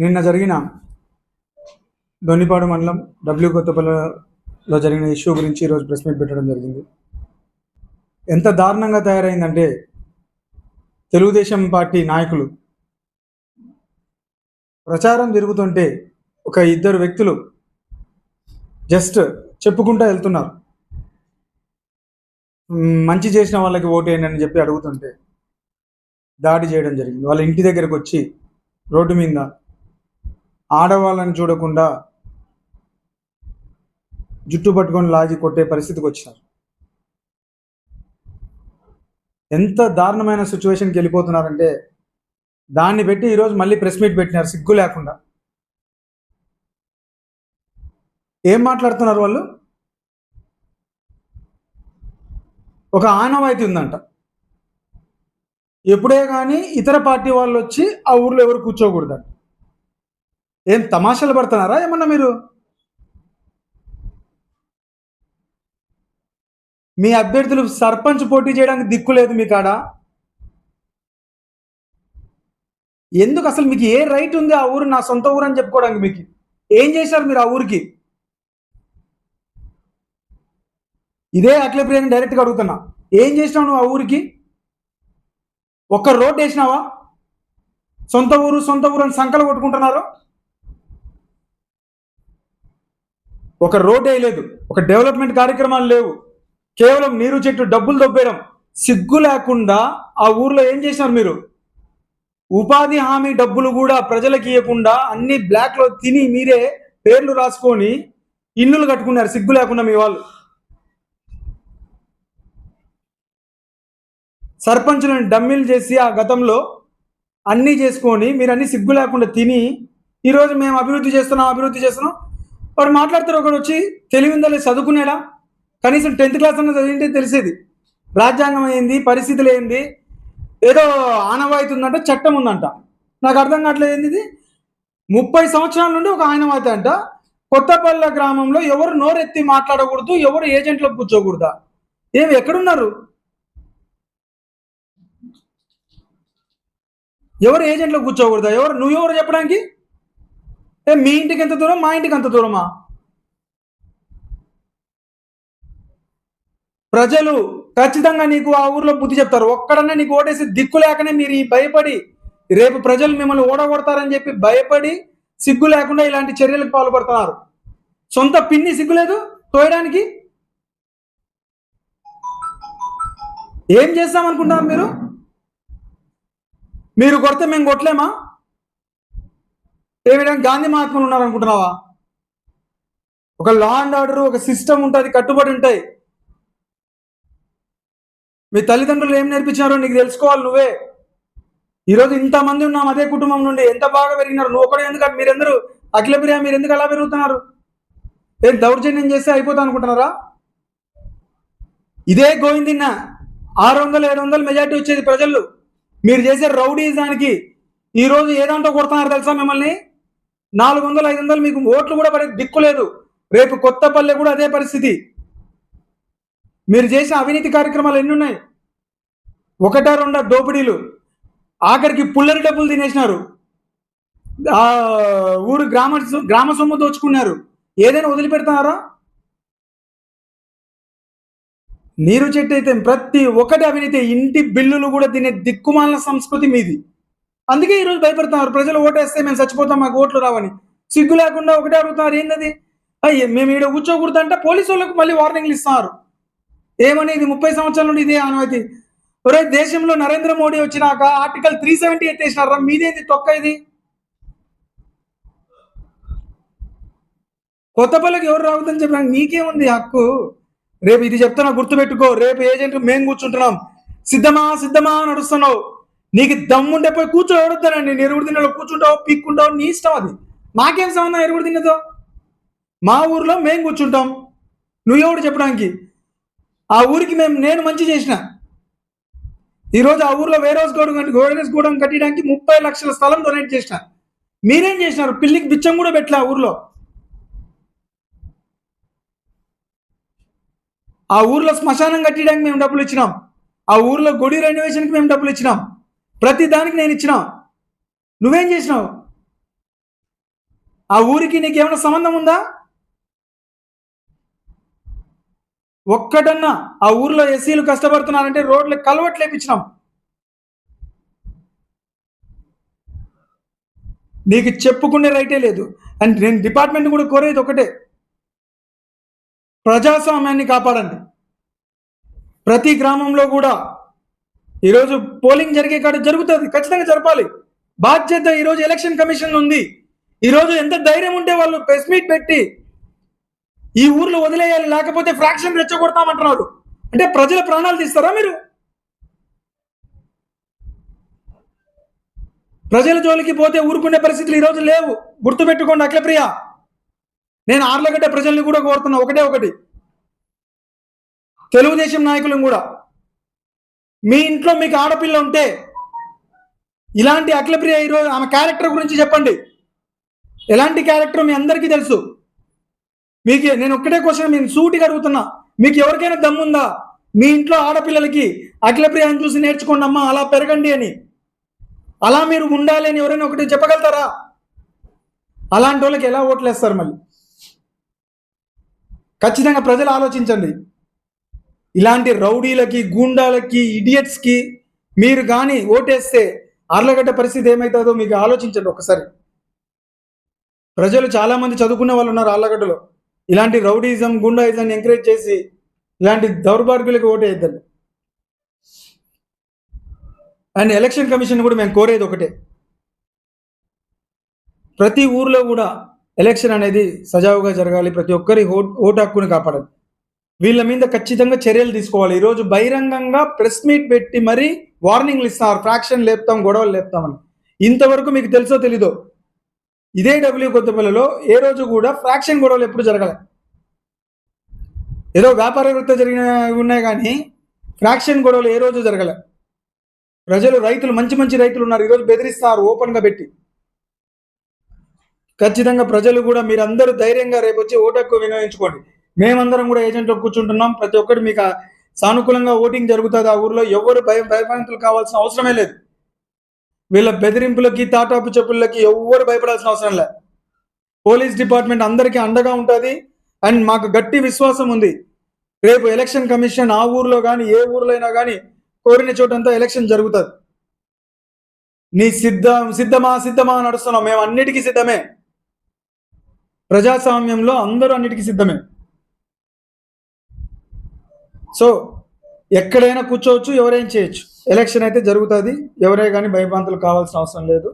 నిన్న జరిగిన దొన్నిపాడు మండలం డబ్ల్యూ కొత్తపల్లిలో జరిగిన ఇష్యూ గురించి ఈరోజు ప్రెస్ మీట్ పెట్టడం జరిగింది. ఎంత దారుణంగా తయారైందంటే తెలుగుదేశం పార్టీ నాయకులు ప్రచారం జరుగుతుంటే ఒక ఇద్దరు వ్యక్తులు జస్ట్ చెప్పుకుంటూ వెళ్తున్నారు. మంచి చేసిన వాళ్ళకి ఓటేయండి అని చెప్పి అడుగుతుంటే దాడి చేయడం జరిగింది. వాళ్ళ ఇంటి దగ్గరకు వచ్చి రోడ్డు మీద ఆడవాళ్ళని చూడకుండా జుట్టు పట్టుకొని లాగి కొట్టే పరిస్థితికి వచ్చినారు. ఎంత దారుణమైన సిచ్యువేషన్కి వెళ్ళిపోతున్నారంటే దాన్ని పెట్టి ఈరోజు మళ్ళీ ప్రెస్ మీట్ పెట్టినారు సిగ్గు లేకుండా. ఏం మాట్లాడుతున్నారు వాళ్ళు? ఒక ఆనవాయితీ ఉందంట. ఎప్పుడే కానీ ఇతర పార్టీ వాళ్ళు వచ్చి ఆ ఊర్లో ఎవరు కూర్చోకూడదంట. ఏం తమాషాలు పడుతున్నారా? ఏమన్నా మీరు? మీ అభ్యర్థులు సర్పంచ్ పోటీ చేయడానికి దిక్కు లేదు మీ కాడ. ఎందుకు అసలు మీకు ఏ రైట్ ఉంది ఆ ఊరు? నా సొంత ఊరు అని చెప్పుకోవడానికి మీకు. ఏం చేశారు మీరు ఆ ఊరికి? ఇదే అఖిలప్రియని డైరెక్ట్గా అడుగుతున్నా. ఏం చేసినావు నువ్వు ఆ ఊరికి? ఒక్క రోడ్ వేసినావా? సొంత ఊరు సొంత ఊరు అని సంకలు కొట్టుకుంటున్నారు? ఒక రోడ్ వేయలేదు ఒక డెవలప్మెంట్ కార్యక్రమాలు లేవు. కేవలం నీరు చెట్టు డబ్బులు దొబ్బేయడం. సిగ్గు లేకుండా ఆ ఊర్లో ఏం చేసినారు మీరు? ఉపాధి హామీ డబ్బులు కూడా ప్రజలకు ఇవ్వకుండా అన్ని బ్లాక్లో తిని మీరే పేర్లు రాసుకొని ఇల్లులు కట్టుకున్నారు. సిగ్గు లేకుండా మీ వాళ్ళు. సర్పంచులను డమ్మిల్ చేసి ఆ గతంలో అన్నీ చేసుకొని మీరు అన్ని సిగ్గు లేకుండా తిని ఈరోజు మేము అభివృద్ధి చేస్తున్నాం అభివృద్ధి చేస్తున్నాం. వాడు మాట్లాడతారు ఒకడు వచ్చి తెలివిందా లేదు? చదువుకునేలా? కనీసం టెన్త్ క్లాస్ అన్న చదివింటే తెలిసేది. రాజ్యాంగం ఏంది? పరిస్థితులు ఏంది? ఏదో ఆనవాయితీ ఉందంట చట్టం ఉందంట. నాకు అర్థం కావట్లేదు ఏంది ముప్పై సంవత్సరాల నుండి ఒక ఆనవాయితీ అంట. కొత్తపల్లె గ్రామంలో ఎవరు నోరెత్తి మాట్లాడకూడదు ఎవరు ఏజెంట్లో కూర్చోకూడదా? ఏమి ఎక్కడున్నారు? ఎవరు ఏజెంట్లో కూర్చోకూడదా? ఎవరు నువ్వు ఎవరు చెప్పడానికి? ఏ మీ ఇంటికి ఎంత దూరం? మా ఇంటికి అంత దూరమా? ప్రజలు ఖచ్చితంగా నీకు ఆ ఊర్లో బుద్ధి చెప్తారు. ఒక్కడన్నా నీకు ఓటేసి దిక్కు లేకనే మీరు ఈ భయపడి రేపు ప్రజలు మిమ్మల్ని ఓడగొడతారని చెప్పి భయపడి సిగ్గు లేకుండా ఇలాంటి చర్యలకు పాల్పడుతున్నారు. సొంత పిన్ని సిగ్గులేదు తోయడానికి? ఏం చేస్తామనుకుంటున్నారు మీరు? మీరు కొడితే మేము కొట్టలేమా? ఏ విధంగా గాంధీ మహాత్ములు ఉన్నారనుకుంటున్నావా? ఒక లా అండ్ ఆర్డర్ ఒక సిస్టమ్ ఉంటుంది కట్టుబడి ఉంటాయి. మీ తల్లిదండ్రులు ఏం నేర్పించారో నీకు తెలుసుకోవాలి నువ్వే. ఈరోజు ఇంతమంది ఉన్నాం అదే కుటుంబం నుండి ఎంత బాగా పెరిగినారు నువ్వు ఒకడే ఎందుకు మీరెందరూ అఖిల ప్రియా మీరు ఎందుకు అలా పెరుగుతున్నారు? ఏం దౌర్జన్యం చేస్తే అయిపోతా అనుకుంటున్నారా? ఇదే గోవిందిన్న ఆరు వందలు ఏడు వందలు మెజార్టీ వచ్చేది ప్రజలు. మీరు చేసే రౌడీజానికి ఈరోజు ఏదంటో కొడుతున్నారు తెలుసా మిమ్మల్ని? నాలుగు వందలు ఐదు వందలు మీకు ఓట్లు కూడా పడే దిక్కు లేదు. రేపు కొత్తపల్లె కూడా అదే పరిస్థితి. మీరు చేసిన అవినీతి కార్యక్రమాలు ఎన్ని ఉన్నాయి ఒకటా రెండా దోపిడీలు. ఆఖరికి పుల్లరి డబ్బులు తినేసినారు. ఊరు గ్రామ గ్రామ సొమ్ము దోచుకున్నారు. ఏదైనా వదిలిపెడతారా? నీరు చెట్టు అయితే ప్రతి ఒక్కటి అవినీతి. ఇంటి బిల్లులు కూడా తినే దిక్కుమాలిన సంస్కృతి మీది. అందుకే ఈరోజు భయపడుతున్నారు. ప్రజలు ఓటేస్తే మేము చచ్చిపోతాం మాకు ఓట్లు రావని. సిగ్గు లేకుండా ఒకటే అడుగుతున్నారు ఏంటది అయ్యే మేము ఈడ కూర్చోకూడదంటే పోలీసు వాళ్ళకు మళ్ళీ వార్నింగ్లు ఇస్తున్నారు ఏమని ఇది ముప్పై సంవత్సరాల నుండి ఇదే అనుమతి. ఒరే దేశంలో నరేంద్ర మోడీ వచ్చినాక ఆర్టికల్ త్రీ సెవెంటీ ఎత్తేసినారా? మీదేది తొక్క ఇది? కొత్తపల్లికి ఎవరు రావద్దని చెప్పినా నీకేముంది హక్కు. రేపు ఇది చెప్తున్నా గుర్తుపెట్టుకో. రేపు ఏజెంట్ మేము కూర్చుంటున్నాం. సిద్ధమా సిద్ధమా నడుస్తున్నావు నీకు దమ్ముండే పోయి కూర్చో ఎవడొద్దానండి నేను ఎరుగుడు తిన్నలో కూర్చుంటావు పీక్కుంటావు నీ ఇష్టం అది. మాకేం సంబంధం ఎరుగుడు తిన్నదో? మా ఊర్లో మేము కూర్చుంటాం. నువ్వు ఎవడు చెప్పడానికి? ఆ ఊరికి మేము నేను మంచి చేసిన. ఈరోజు ఆ ఊర్లో వేరోస్ గూడెం వేరోస్ గూడెం కట్టడానికి ముప్పై లక్షల స్థలం డొనేట్ చేసిన. మీరేం చేసినారు? పిల్లికి బిచ్చం కూడా పెట్టలే ఆ ఊర్లో. ఆ ఊర్లో శ్మశానం కట్టడానికి మేము డబ్బులు ఇచ్చినాం. ఆ ఊర్లో గుడి రెనోవేషన్కి మేము డబ్బులు ఇచ్చినాం. ప్రతి దానికి నేను ఇచ్చినా నువ్వేం చేసినావు? ఆ ఊరికి నీకేమైనా సంబంధం ఉందా? ఒక్కటన్నా ఆ ఊర్లో ఎస్సీలు కష్టపడుతున్నారంటే రోడ్లు కలవట్లు లేపించినాం నీకు చెప్పుకునే రైటే లేదు. అండ్ నేను డిపార్ట్మెంట్ కూడా కోరేది ఒకటే. ప్రజాస్వామ్యాన్ని కాపాడండి. ప్రతి గ్రామంలో కూడా ఈరోజు పోలింగ్ జరిగే కాడ జరుగుతుంది ఖచ్చితంగా జరపాలి. బాధ్యత ఈరోజు ఎలక్షన్ కమిషన్ ఉంది. ఈరోజు ఎంత ధైర్యం ఉంటే వాళ్ళు ప్రెస్ మీట్ పెట్టి ఈ ఊర్లో వదిలేయాలి లేకపోతే ఫ్రాక్షన్ రెచ్చగొడతామంటున్నారు. అంటే ప్రజల ప్రాణాలు తీస్తారా మీరు? ప్రజల జోలికి పోతే ఊరుకునే పరిస్థితులు ఈరోజు లేవు. గుర్తుపెట్టుకోండి అఖిలప్రియ. నేను ఆర్లగడ్డ ప్రజల్ని కూడా కోరుతున్నా ఒకటే ఒకటి. తెలుగుదేశం నాయకులను కూడా. మీ ఇంట్లో మీకు ఆడపిల్ల ఉంటే ఇలాంటి అఖిలప్రియ ఈరోజు ఆమె క్యారెక్టర్ గురించి చెప్పండి. ఎలాంటి క్యారెక్టర్ మీ అందరికీ తెలుసు? మీకు నేను ఒక్కటే క్వశ్చన్ నేను సూటిగా అడుగుతున్నా. మీకు ఎవరికైనా దమ్ముందా మీ ఇంట్లో ఆడపిల్లలకి అఖిలప్రియాన్ని చూసి నేర్చుకోండి అమ్మా అలా పెరగండి అని. అలా మీరు ఉండాలి అని ఎవరైనా ఒకటి చెప్పగలుగుతారా? అలాంటి వాళ్ళకి ఎలా ఓట్లేస్తారు మళ్ళీ? ఖచ్చితంగా ప్రజలు ఆలోచించండి. ఇలాంటి రౌడీలకి గూండాలకి ఇడియట్స్కి మీరు కానీ ఓటేస్తే అర్లగడ్డ పరిస్థితి ఏమవుతుందో మీకు ఆలోచించండి ఒకసారి. ప్రజలు చాలామంది చదువుకున్న వాళ్ళు ఉన్నారు ఆర్లగడ్డలో ఇలాంటి రౌడీజం గుండాయిజం ఎంకరేజ్ చేసి ఇలాంటి దౌర్భాగ్యులకు ఓటేద్దండి అండ్ ఎలక్షన్ కమిషన్ కూడా మేము కోరేది ఒకటే. ప్రతి ఊర్లో కూడా ఎలక్షన్ అనేది సజావుగా జరగాలి. ప్రతి ఒక్కరి ఓట్ ఓటు హక్కును కాపాడాలి. వీళ్ళ మీద ఖచ్చితంగా చర్యలు తీసుకోవాలి. ఈరోజు బహిరంగంగా ప్రెస్ మీట్ పెట్టి మరీ వార్నింగ్లు ఇస్తారు ఫ్రాక్షన్ లేపుతాం గొడవలు లేపుతామని. ఇంతవరకు మీకు తెలుసో తెలీదో? ఇదే డబ్ల్యూ కొత్తపల్లిలో ఏ రోజు కూడా ఫ్రాక్షన్ గొడవలు ఎప్పుడు జరగలే. ఏదో వ్యాపార వృత్తి జరిగిన ఉన్నాయి కానీ ఫ్రాక్షన్ గొడవలు ఏ రోజు జరగలే. ప్రజలు రైతులు మంచి మంచి రైతులు ఉన్నారు. ఈరోజు బెదిరిస్తారు ఓపెన్గా పెట్టి. ఖచ్చితంగా ప్రజలు కూడా మీరందరూ ధైర్యంగా రేపు వచ్చి ఓటు వినియోగించుకోండి. మేమందరం కూడా ఏజెంట్లో కూర్చుంటున్నాం. ప్రతి ఒక్కరు మీకు సానుకూలంగా ఓటింగ్ జరుగుతుంది ఆ ఊర్లో. ఎవరు భయం భయభ్రాంతులు కావాల్సిన అవసరమే లేదు. వీళ్ళ బెదిరింపులకి తాటాపు చెప్పులకి ఎవ్వరు భయపడాల్సిన అవసరం లేదు పోలీస్ డిపార్ట్మెంట్ అందరికీ అండగా ఉంటుంది. అండ్ మాకు గట్టి విశ్వాసం ఉంది. రేపు ఎలక్షన్ కమిషన్ ఆ ఊర్లో కానీ ఏ ఊర్లో అయినా కానీ కోరిన చోటంతా ఎలక్షన్ జరుగుతుంది. నీ సిద్ధ సిద్ధమా సిద్ధమా నడుస్తున్నాం మేము అన్నిటికీ సిద్ధమే. ప్రజాస్వామ్యంలో అందరూ అన్నిటికీ సిద్ధమే. సో ఎక్కడైనా కూర్చోవచ్చు ఎవరైనా చేయొచ్చు. ఎలక్షన్ అయితే జరుగుతుంది ఎవరే కానీ భయభ్రాంతులు కావాల్సిన అవసరం లేదు.